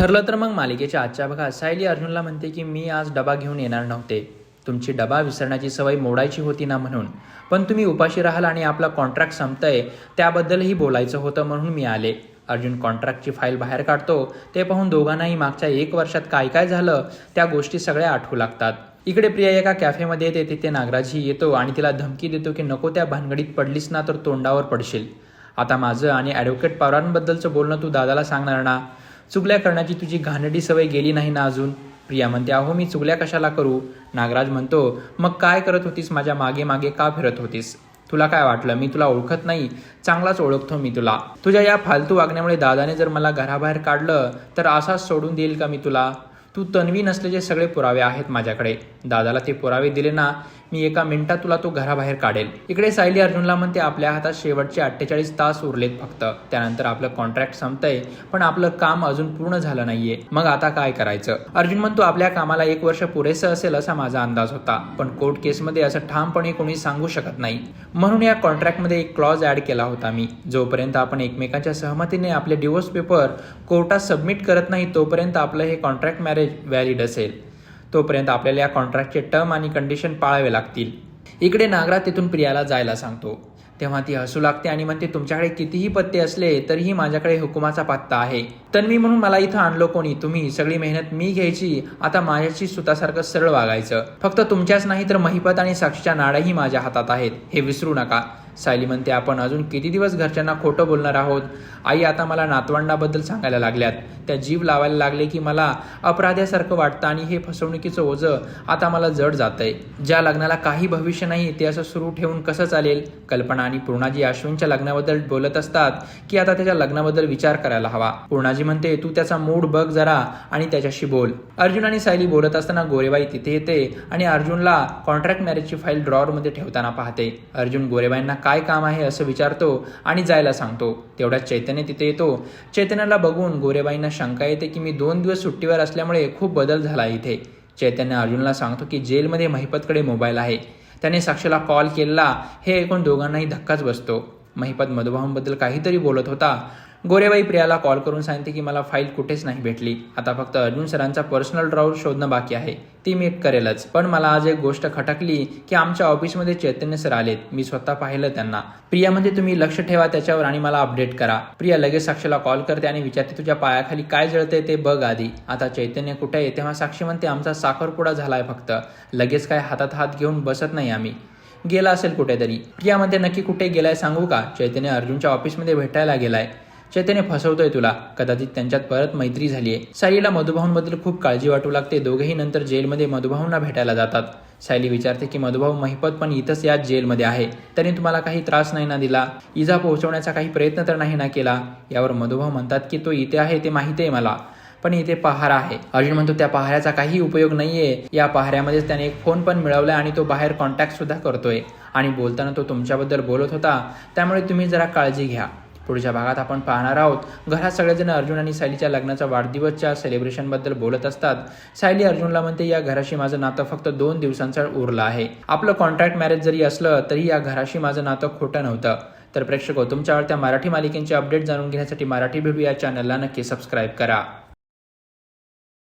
ठरलं तर मग मालिकेच्या आजच्या भागात सायली अर्जुनला म्हणते की मी आज डबा घेऊन येणार नव्हते. तुमची डबा विसरण्याची सवय मोडायची होती ना म्हणून. पण तुम्ही उपाशी राहाल आणि आपला कॉन्ट्रॅक्ट संपतंय त्याबद्दलही बोलायचं होतं म्हणून मी आले. अर्जुन कॉन्ट्रॅक्टची फाईल बाहेर काढतो. ते पाहून दोघांनाही मागच्या एक वर्षात काय काय झालं त्या गोष्टी सगळ्या आठवू लागतात. इकडे प्रिया एका कॅफेमध्ये येते तिथे नागराजही येतो आणि तिला धमकी देतो की नको त्या भानगडीत पडलीस ना तर तोंडावर पडशील. आता माझं आणि ॲडव्होकेट पवारांबद्दलचं बोलणं तू दादाला सांगणार ना? चुगल्या करण्याची तुझी घाणडी सवय गेली नाही ना अजून? प्रिया म्हणते अहो मी चुगल्या कशाला करू? नागराज म्हणतो मग काय करत होतीस? माझ्या मागे मागे का फिरत होतीस? तुला काय वाटलं? मी तुला ओळखत नाही. चांगलाच ओळखतो मी तुला. तुझ्या या फालतू वागण्यामुळे दादाने जर मला घराबाहेर काढलं तर असाच सोडून देईल का मी तुला? तू तन्वी नसल्याचे सगळे पुरावे आहेत माझ्याकडे. दादाला ते पुरावे दिले ना मी एका मिनिटात तुला तो घराबाहेर काढेल. इकडे सायली अर्जुनला म्हणते आपल्या हातात शेवटचे अठ्ठेचाळीस तास उरलेत फक्त. त्यानंतर आपलं कॉन्ट्रॅक्ट संपतंय पण आपलं काम अजून पूर्ण झालं नाहीये. मग आता काय करायचं? अर्जुन म्हणतो आपल्या कामाला एक वर्ष पुरेसं असेल असा माझा अंदाज होता पण कोर्ट केसमध्ये असं ठामपणे कोणी सांगू शकत नाही. म्हणून या कॉन्ट्रॅक्टमध्ये एक क्लॉज ऍड केला होता मी. जोपर्यंत आपण एकमेकांच्या सहमतीने आपले डिवोर्स पेपर कोर्टात सबमिट करत नाही तोपर्यंत आपलं हे कॉन्ट्रॅक्ट मॅरेज व्हॅलिड असेल. तोपर्यंत आपल्याला या कॉन्ट्रॅक्टचे टर्म आणि कंडिशन पाळावे लागतील. इकडे नागरा तिथून प्रियाला जायला सांगतो. तेव्हा ती हसू लागते आणि म्हणते तुमच्याकडे कितीही पत्ते असले तरीही माझ्याकडे हुकुमाचा पत्ता आहे. तन्वी म्हणून मला इथं आणलो कोणी? तुम्ही सगळी मेहनत मी घ्यायची. आता माझ्याशी सुतासारखं सरळ वागायचं. फक्त तुमच्याच नाही तर महिपत आणि साक्षीच्या नाड्याही माझ्या हातात आहेत. हे विसरू नका. सायली म्हणते आपण अजून किती दिवस घरच्यांना खोटं बोलणार आहोत? आई आता मला नातवंडाबद्दल सांगायला लागल्यात. त्या जीव लावायला लागले की मला अपराध्यासारखं वाटतं आणि हे फसवणुकीचं ओझं आता मला जड जातंय. ज्या लग्नाला काही भविष्य नाही ते असं सुरू ठेवून कसं चालेल? कल्पना आणि पूर्णाजी अश्विनच्या लग्नाबद्दल बोलत असतात की आता त्याच्या लग्नाबद्दल विचार करायला हवा. पूर्णाजी म्हणते तू त्याचा मूड बघ जरा आणि त्याच्याशी बोल. अर्जुन आणि सायली बोलत असताना गोरेबाई तिथे येते आणि अर्जुनला कॉन्ट्रॅक्ट मॅरेजची फाईल ड्रॉवरमध्ये ठेवताना पाहते. अर्जुन गोरेबाईंना काय काम आहे असं विचारतो आणि जायला सांगतो. तेवढ्यात चैतन्य तिथे येतो. चैतन्याला बघून गोरेबाईंना शंका येते की मी दोन दिवस सुट्टीवर असल्यामुळे खूप बदल झाला इथे. चैतन्य अर्जुनला सांगतो की जेलमध्ये महिपतकडे मोबाईल आहे. त्याने साक्षीला कॉल केला. हे ऐकून दोघांनाही धक्काच बसतो. महिपत मधुभावांबद्दल काहीतरी बोलत होता. गोरेबाई प्रियाला कॉल करून सांगते की मला फाईल कुठेच नाही भेटली. आता फक्त अर्जुन सरांचा पर्सनल ड्रॉवर शोधणं बाकी आहे. ती मी करेलच. पण मला आज एक गोष्ट खटकली की आमच्या ऑफिसमध्ये चैतन्य सर आलेत. मी स्वतः पाहिलं त्यांना. प्रिया म्हणजे तुम्ही लक्ष ठेवा त्याच्यावर आणि मला अपडेट करा. प्रिया लगेच साक्षीला कॉल करते आणि विचारते तुझ्या पायाखाली काय जळतंय ते बघ आधी. आता चैतन्य कुठे आहे? तेव्हा साक्षी म्हणते आमचा साखरपुडा झालाय फक्त. लगेच काय हातात हात घेऊन बसत नाही आम्ही. गेला असेल कुठेतरी. प्रियामध्ये नक्की कुठे गेलाय सांगू का? चैतन्य अर्जुनच्या ऑफिसमध्ये भेटायला गेलाय. चैतन्य फसवतोय तुला. कदाचित त्यांच्यात परत मैत्री झालीये. सायलीला मधुभाऊंबद्दल खूप काळजी वाटू लागते. दोघेही नंतर जेलमध्ये मधुभाऊंना भेटायला जातात. सायली विचारते की मधुभाऊ महिपत पण इथंच याच जेलमध्ये आहे. त्याने तुम्हाला काही त्रास नाही ना दिला? इजा पोहोचवण्याचा काही प्रयत्न तर नाही ना केला? यावर मधुभाऊ म्हणतात की तो इथे आहे ते माहिती आहे मला. पण इथे पहारा आहे. अर्जुन म्हणतो त्या पहाऱ्याचा काही उपयोग नाहीये. या पहाऱ्यामध्येच त्याने एक फोन पण मिळवला आणि तो बाहेर कॉन्टॅक्ट सुद्धा करतोय. आणि बोलताना तो तुमच्याबद्दल बोलत होता. त्यामुळे तुम्ही जरा काळजी घ्या. पुढच्या भागात आपण पाहणार आहोत. घरात सगळेजण अर्जुन आणि सायलीच्या लग्नाचा वाढदिवसच्या सेलिब्रेशनबद्दल बोलत असतात. सायली अर्जुनला म्हणते या घराशी माझं नातं फक्त दोन दिवसांचं उरलं आहे. आपलं कॉन्ट्रॅक्ट मॅरेज जरी असलं तरी या घराशी माझं नातं खोटं नव्हतं. तर प्रेक्षक तुमच्या आवडत्या मराठी मालिकेंचे अपडेट जाणून घेण्यासाठी मराठी भेटू या चॅनलला नक्की सबस्क्राईब करा.